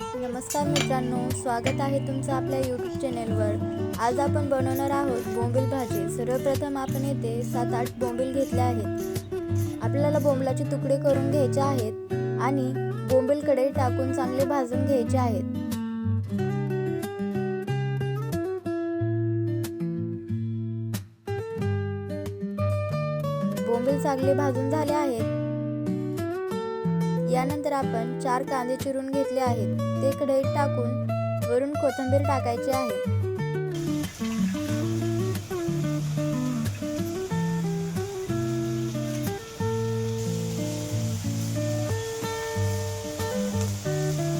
नमस्कार मित्रांनो स्वागत आहे तुमचं आपल्या यूट्यूब चॅनेलवर आज आपण बनवणार आहोत बोंबील भाजी. सर्वप्रथम आपण येथे सात आठ बोंबील घेतले आहेत. आपल्याला बोंबलाचे तुकडे करून घ्यायचे आहेत आणि बोंबील कढई टाकून चांगले भाजून घ्यायचे आहेत. बोंबील चांगले भाजून झाले आहेत. यानंतर आपण चार कांदे चिरून घेतले आहेत. ते कढईत टाकून वरून कोथिंबीर टाकायची आहे.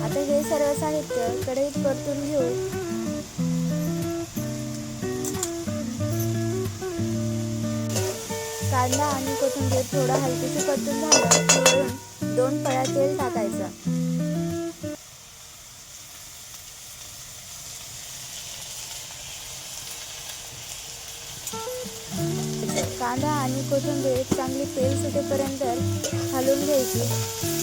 आता हे सर्व साहित्य कढईत परतून घेऊ कांदा आणि कोथिंबीर थोडं हलकीशी परतून झाला दोन पळ्या तेल टाकायचं कांदा आणि कोथिंबीर चांगली तेल सुटेपर्यंत हलवून घ्यायची.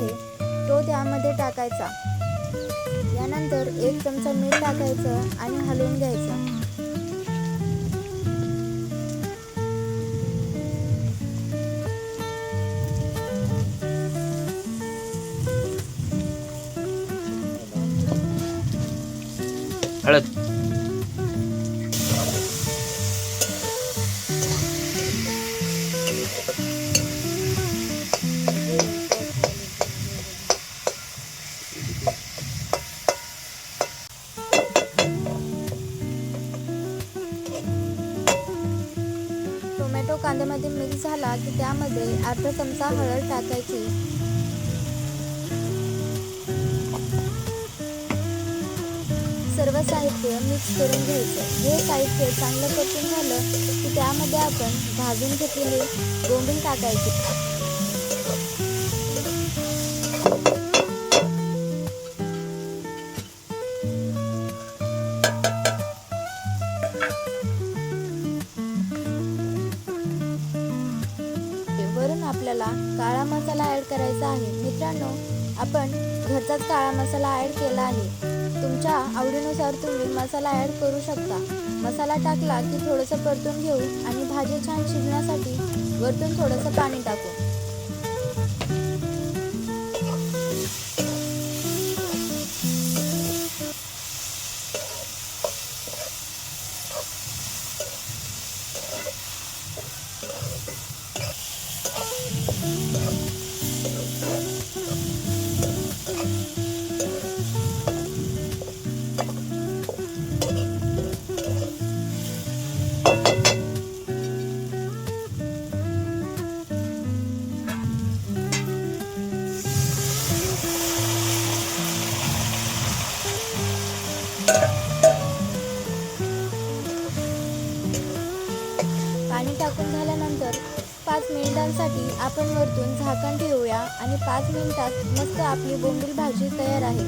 आहे. तो त्यामध्ये टाकायचा. यानंतर एक चमचा मीठ टाकायचं आणि हलवून घ्यायचं. हळद. कांद्यामध्ये मिक्स झाला की त्यामध्ये अर्धा चमचा हळद टाकायची. सर्व साहित्य मिक्स करून घ्यायचं. हे साहित्य चांगलं परतून झालं की त्यामध्ये आपण भाजून घेतलेली बोंबील टाकायचे. काळा मसाला ॲड करायचा आहे. मित्रांनो आपण घरचाच काळा मसाला ॲड केला आहे. तुमच्या आवडीनुसार तुम्ही मसाला ॲड करू शकता. मसाला टाकला की थोडंसं परतून घेऊ आणि भाजी छान शिजण्यासाठी वरतून थोडंसं पाणी टाकू. पाणी टाकून झाल्यानंतर पाच मिनिटांसाठी आपण वरतून झाकण ठेवूया आणि पाच मिनिटात मस्त आपली बोंबील भाजी तयार आहे.